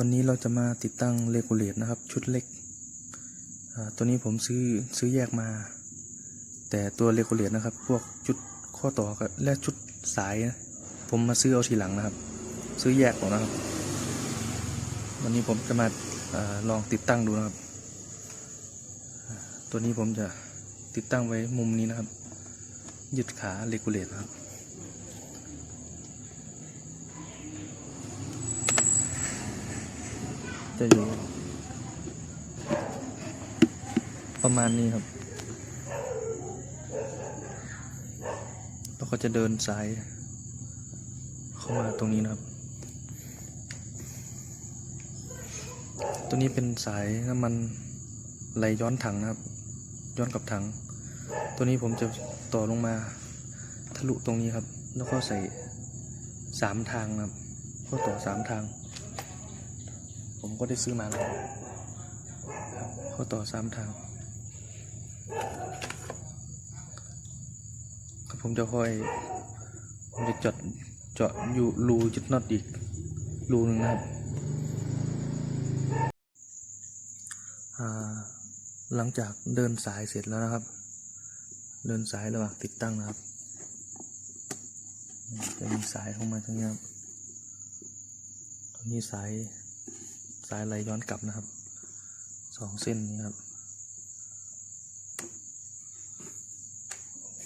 วันนี้เราจะมาติดตั้งเลกูเลตนะครับ ชุดเล็ก ตัวนี้ผมซื้อซื้อแยกมา แต่ตัวเลกูเลตนะครับ พวกชุดข้อต่อและชุดสายนะผมมาซื้อเอาทีหลังนะครับ ซื้อแยกก่อนนะครับ วันนี้ผมจะมาอลองติดตั้งดูนะครับ ตัวนี้ผมจะติดตั้งไว้มุมนี้นะครับ ยึดขาเลกูเลตนะครับ จะอยู่ ประมาณนี้ครับแล้วก็จะเดินสาย เข้ามาตรงนี้นะครับ ตัวนี้เป็นสายน้ำมันไหลย้อนถังนะครับ ย้อนกับถัง ตัวนี้ผมจะต่อลงมาทะลุตรงนี้ครับ แล้วก็ใส่สามทางนะครับ ก็ต่อสามทาง ผมก็ได้ซื้อมาแล้วเขาต่อสามทางครับผมจะค่อยผมจะจาะเจาะอยู่รูจุดน็อตอีกรูหนึ่งนะครับหลังจากเดินสายเสร็จแล้วนะครับ เดินสายระหว่างติดตั้งนะครับ จะมีสายเข้ามาตรงนี้ครับตรงนี้สาย สายไหลย้อนกลับนะครับสองเส้นนี้ครับ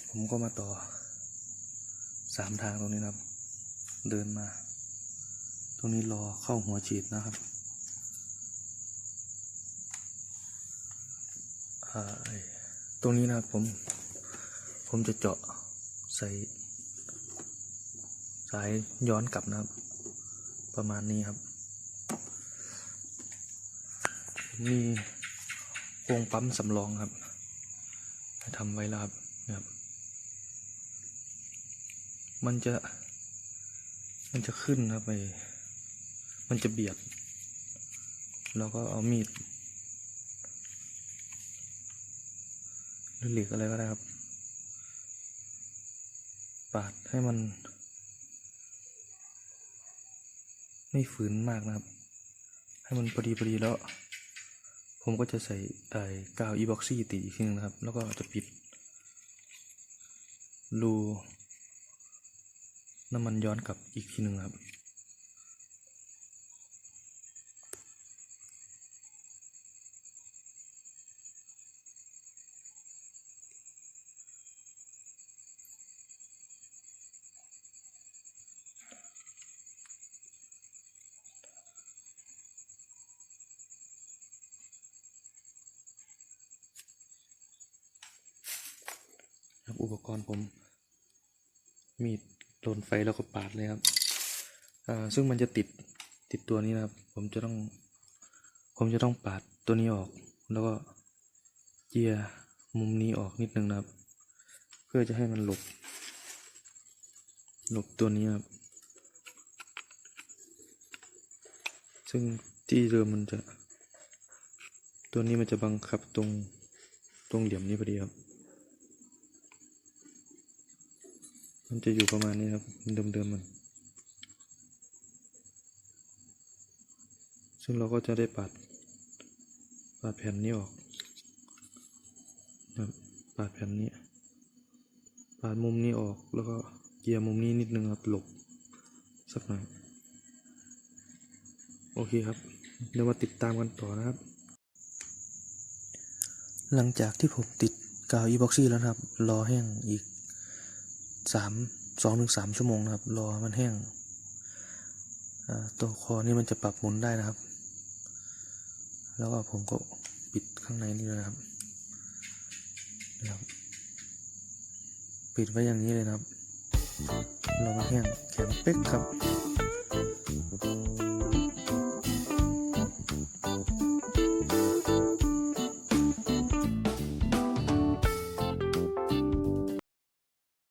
ผมก็มาต่อสามทางตรงนี้นะครับ เดินมา ตรงนี้รอเข้าหัวฉีดนะครับตรงนี้นะครับผม ผมจะเจาะใส่สายย้อนกลับนะครับ ประมาณนี้ครับ มีโป่งปั๊มสำรองครับทำไว้แล้วครับนะครับ มันจะ มันจะขึ้นครับไป มันจะเบียด แล้วก็เอามีดหรือเหล็กอะไรก็ได้ครับ ปาดให้มัน ไม่ฝืนมากนะครับ ให้มันพอดีพอดีแล้ว ผมก็จะใส่ไอ้กาวอีบ็อกซี่ตีอีกทีนึงนะครับ แล้วก็จะปิด รูน้ำมันย้อนกลับอีกทีหนึ่งครับ ครับอุปกรณ์ผมมีดโดนไฟแล้วก็ปาดเลยครับอ่าซึ่งมันจะติดติดตัวนี้นะครับ ผมจะต้อง ผมจะต้องปาดตัวนี้ออก แล้วก็เจียร์มุมนี้ออกนิดนึงนะครับ เพื่อจะให้มันหลบ หลบตัวนี้ครับ ซึ่งที่เดิมมันจะ ตัวนี้มันจะบังคับตรงตรงเหลี่ยมนี้พอดีครับ มันจะอยู่ประมาณนี้ครับเดิมๆมันซึ่งเราก็จะได้ปัดปัดแผ่นนี้ออกครับปัดแผ่นนี้ปัดมุมนี้ออกแล้วก็เกียร์มุมนี้นิดนึงครับหลบสักหน่อยโอเคครับเดี๋ยวมาติดตามกันต่อนะครับ หลังจากที่ผมติดกาวอีบ็อกซี่แล้วครับ รอแห้งอีก สามสองถึงสามชั่วโมงนะครับ รอมันแห้งตัวคอนี่มันจะปรับหมุนได้นะครับ แล้วก็ผมก็ปิดข้างในนี่เลยนะครับนะครับปิดไว้อย่างนี้เลยนะครับ รอมันแห้งแข็งเป๊กครับ